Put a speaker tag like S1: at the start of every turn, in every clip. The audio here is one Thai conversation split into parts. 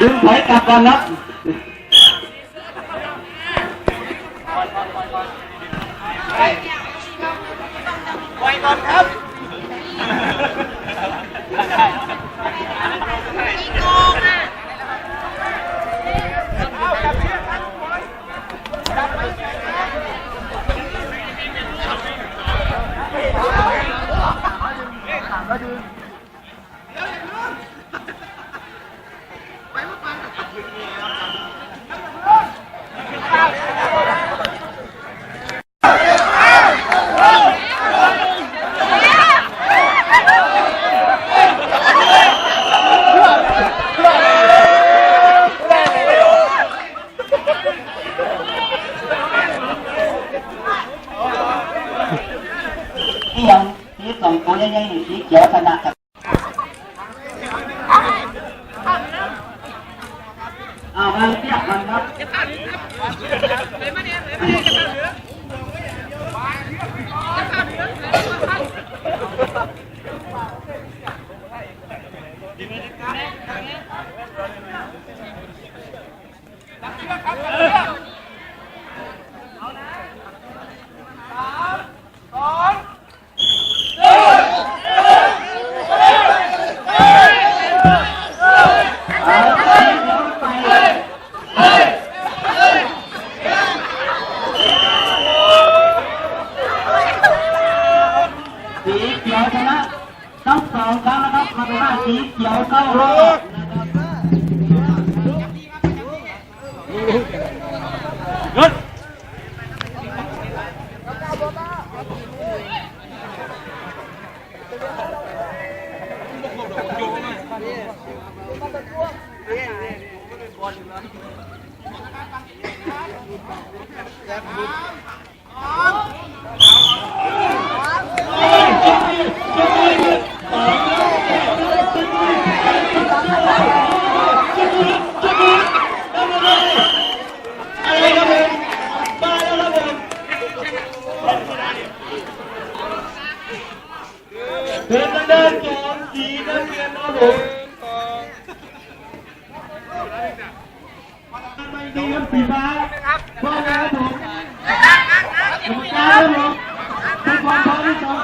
S1: ดึงถอยกลับก่อนนะปล่อยก่อนครับ ที่ยังสีสองตัวยังยังสีเขียวชนะครับเอามาเทียบกันครับ สีเขียวชนะทั้งสองครั้งนะครับมาเป็นว่าสีเขียวเข้ารอบนะครั
S2: เดินทางด้านสองสีนักเรียนนะครับผมไม่ดีครับสีฟ้าว่าไงครับผมกรรมการครับผมเป็นความพร้อที่สอง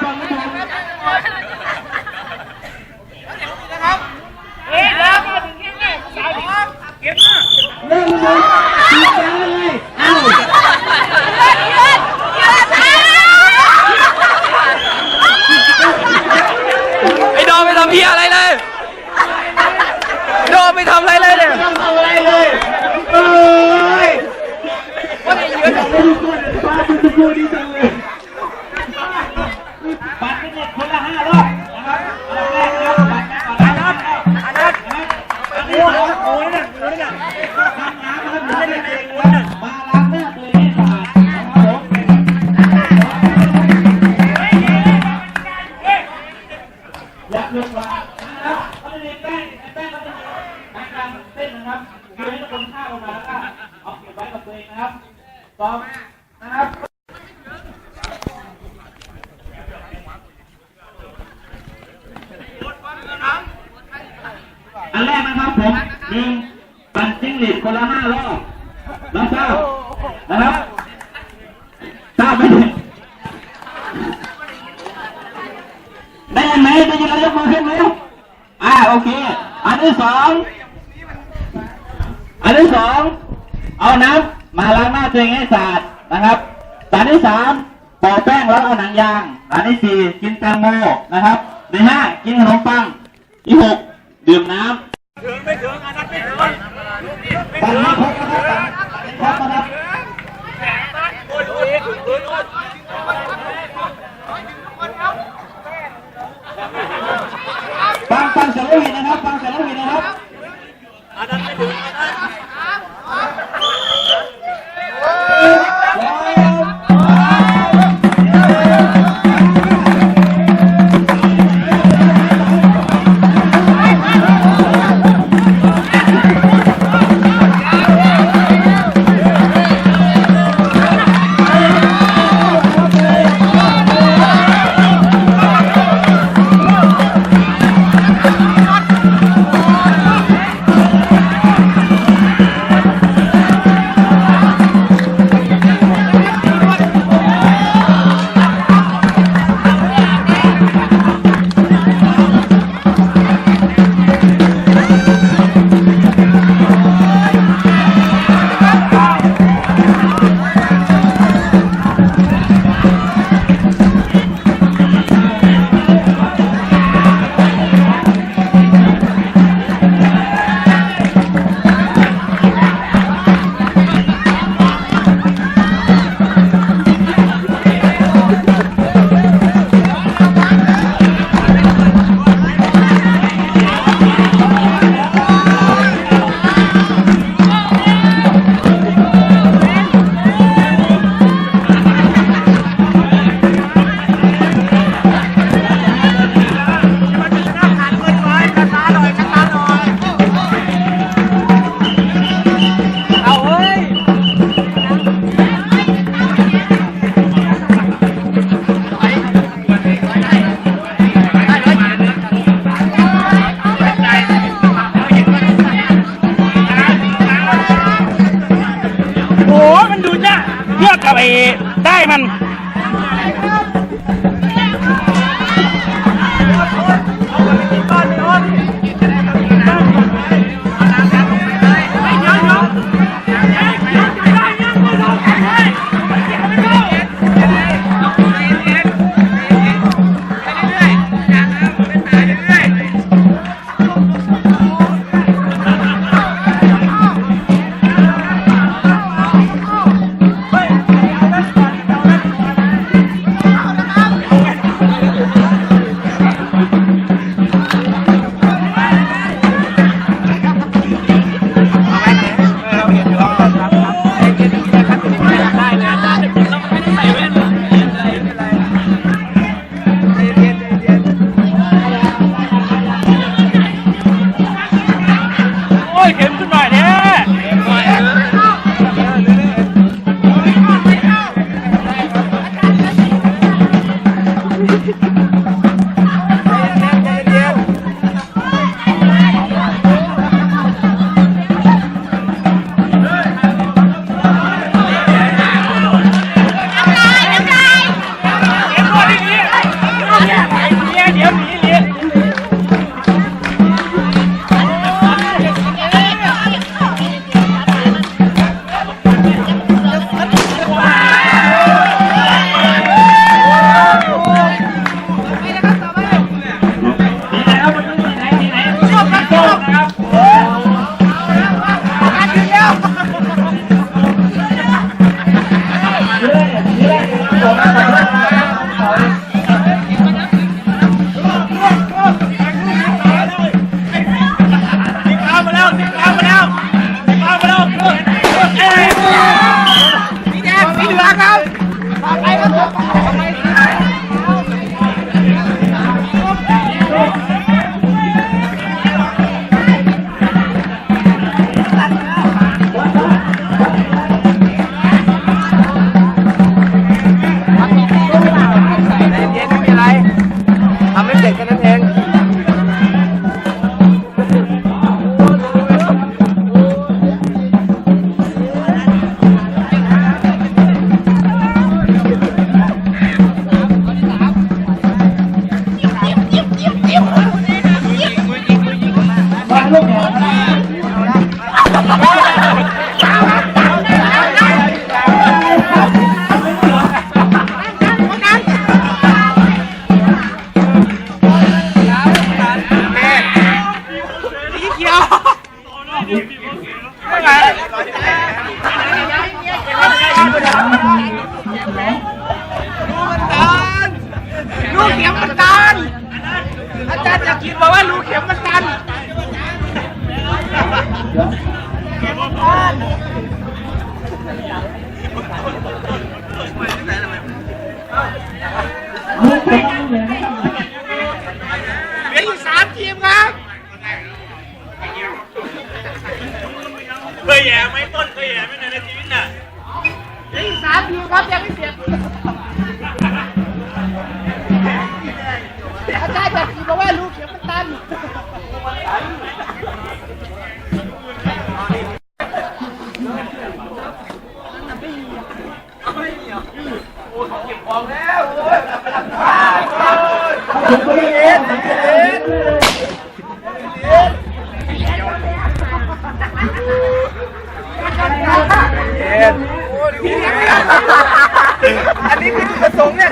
S1: หนึ่งปั่นจิ้งหรีดคนละห้ารอบน้องเจ้านะครับทราบไหมได้ยินไหมได้ยินแล้วยกมือขึ้นไหมอ่าโอเค อันที่สองอันที่สองเอาน้ำมาล้างหน้าตัวเองให้สะอาดนะครับอันที่สามปอกแป้งแล้วเอาหนังยาง อันที่สี่กินแตงโมนะครับอันห้ากินขนมปังที่หกดื่มน้ำ
S2: ถึงไม่ถึงอันนั้นไม่ถึง
S1: ปันไม่ครบนะครับปันะครับฟังฟังเสียงลูกหินนะครับฟังเสียงลูกหินนะครับ
S2: อันนั้นไม่ถึง ลูกแข
S3: ก คยแย่ไหมต้นเคยแย่ไหมในชีวิตน่ะอีก
S4: สามปีครับยังไม่เสร็จ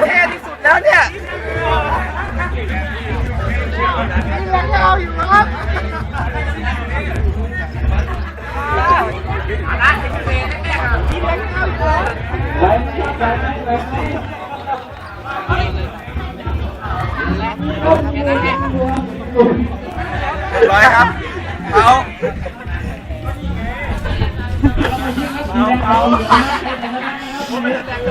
S4: เนี่
S2: ยเท่ที่สุดแล้วเนี่ย
S4: ยังเอาอยู่ครับ
S2: ร้อยครับเอา
S4: เ Thank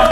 S4: you.